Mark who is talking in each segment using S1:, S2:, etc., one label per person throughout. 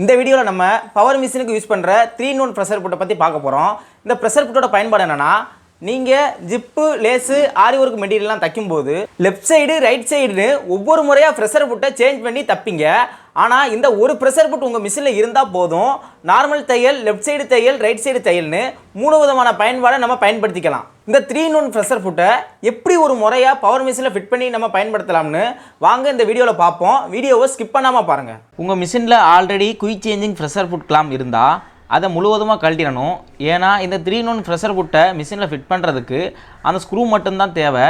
S1: இந்த வீடியோவில் நம்ம பவர் மிஷினுக்கு யூஸ் பண்ணுற த்ரீ நோன் ப்ரெஷர் புட்டை பற்றி பார்க்க போகிறோம் இந்த ப்ரெஷர் புட்டோட பயன்பாடு என்னென்னா நீங்கள் ஜிப்பு லேஸு ஆரி ஒர்க் மெட்டீரியல்லாம் தைக்கும்போது லெஃப்ட் சைடு ரைட் சைடுன்னு ஒவ்வொரு முறையாக ப்ரெஷர் புட்டை சேஞ்ச் பண்ணி தப்பிங்க. ஆனால் இந்த ஒரு ப்ரெஷர் புட் உங்கள் மிஷினில் இருந்தால் போதும். நார்மல் தையல் லெஃப்ட் சைடு தையல் ரைட் சைடு தையல்னு மூணு விதமான பயன்பாடை நம்ம பயன்படுத்திக்கலாம். இந்த த்ரீ நோன் ப்ரெஷர் புட்டை எப்படி ஒரு முறையாக பவர் மிஷினில் ஃபிட் பண்ணி நம்ம பயன்படுத்தலாம்னு வாங்க இந்த வீடியோவில் பார்ப்போம். வீடியோவை ஸ்கிப் பண்ணாமல் பாருங்கள் உங்கள் மிஷினில் already quick changing pressure foot clamp இருந்தால் அதை முழுவதுமாக கழட்டிடணும். ஏன்னா இந்த த்ரீ நோன் ப்ரெஷர் புட்டை மிஷினில் ஃபிட் பண்ணுறதுக்கு அந்த ஸ்க்ரூ மட்டும்தான் தேவை.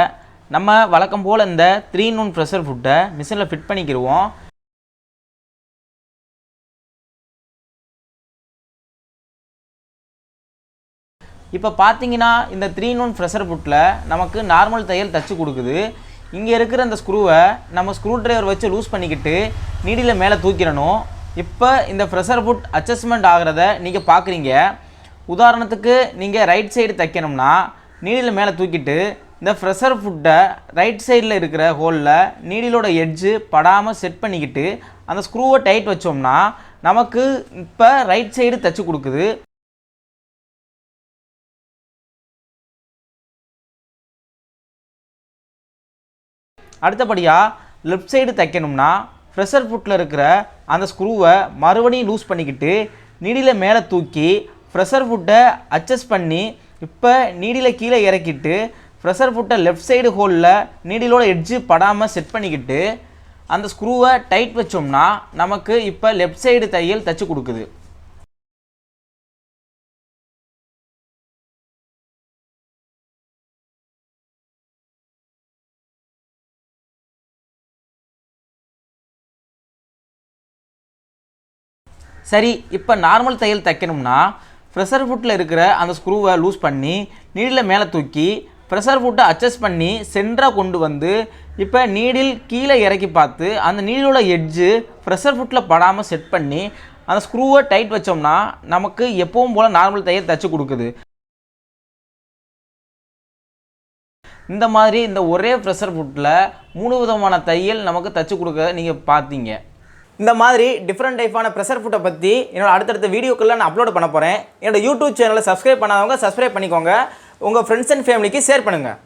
S1: நம்ம வழக்கம் போல் இந்த த்ரீ நோன் ப்ரெஷர் புட்டை மிஷினில் ஃபிட் பண்ணிக்கிடுவோம் இப்போ பார்த்தீங்கன்னா இந்த த்ரீ நோன் ப்ரெஷர் புட்டில் நமக்கு நார்மல் தையல் தச்சு கொடுக்குது. இங்கே இருக்கிற அந்த ஸ்க்ரூவை நம்ம ஸ்க்ரூ ட்ரைவர் வச்சு லூஸ் பண்ணிக்கிட்டு நீடியில் மேலே தூக்கிடணும். இப்போ இந்த ப்ரெஷர் ஃபுட் அட்ஜஸ்ட்மெண்ட் ஆகிறத நீங்கள் பார்க்குறீங்க உதாரணத்துக்கு நீங்கள் ரைட் சைடு தைக்கணும்னா நீடியில் மேலே தூக்கிட்டு இந்த ப்ரெஷர் ஃபுட்டை ரைட் சைடில் இருக்கிற ஹோலில் நீடிலோட எட்ஜு படாமல் செட் பண்ணிக்கிட்டு அந்த ஸ்க்ரூவை டைட் வச்சோம்னா நமக்கு இப்போ ரைட் சைடு தச்சு கொடுக்குது. அடுத்தபடியாக லெஃப்ட் சைடு தைக்கணும்னா ப்ரெஷர் ஃபுட்டில் இருக்கிற அந்த ஸ்க்ரூவை மறுபடியும் லூஸ் பண்ணிக்கிட்டு நீடியில் மேலே தூக்கி ப்ரெஷர் ஃபுட்டை அட்ஜஸ்ட் பண்ணி இப்போ நீடியில் கீழே இறக்கிட்டு ப்ரெஷர் ஃபுட்டை லெஃப்ட் சைடு ஹோலில் நீடிலோட எட்ஜு படாமல் செட் பண்ணிக்கிட்டு அந்த ஸ்க்ரூவை டைட் வச்சோம்னா நமக்கு இப்போ லெஃப்ட் சைடு தையல் தச்சு கொடுக்குது. சரி இப்போ நார்மல் தையல் தைக்கணும்னா ப்ரெஷர் ஃபுட்டில் இருக்கிற அந்த ஸ்க்ரூவை லூஸ் பண்ணி நீடில் மேலே தூக்கி ப்ரெஷர் ஃபுட்டை அட்ஜஸ்ட் பண்ணி சென்டராக கொண்டு வந்து இப்போ நீடில் கீழே இறக்கி பார்த்து அந்த நீடிலோட எட்ஜு ப்ரெஷர் ஃபுட்டில் படாமல் செட் பண்ணி அந்த ஸ்க்ரூவை டைட் வச்சோம்னா நமக்கு எப்பவும் போல் நார்மல் தையல் தைச்சி கொடுக்குது. இந்த மாதிரி இந்த ஒரே ப்ரெஷர் ஃபுட்டில் மூணு விதமான தையல் நமக்கு தச்சு கொடுக்க நீங்கள் பார்த்தீங்க. இந்த மாதிரி டிஃப்ரெண்ட் டைப்பான ப்ரெஷர் ஃபுட்டை பற்றி என்னோடய அடுத்தடுத்த வீடியோக்கெல்லாம் நான் அப்லோட் பண்ண போகிறேன் என்னோட யூடியூப் சேனலை சப்ஸ்கிரைப் பண்ணாதவங்க சப்ஸ்கிரைப் பண்ணிக்கோங்க. உங்கள் ஃப்ரெண்ட்ஸ் அண்ட் ஃபேமிலிக்கு ஷேர் பண்ணுங்கள்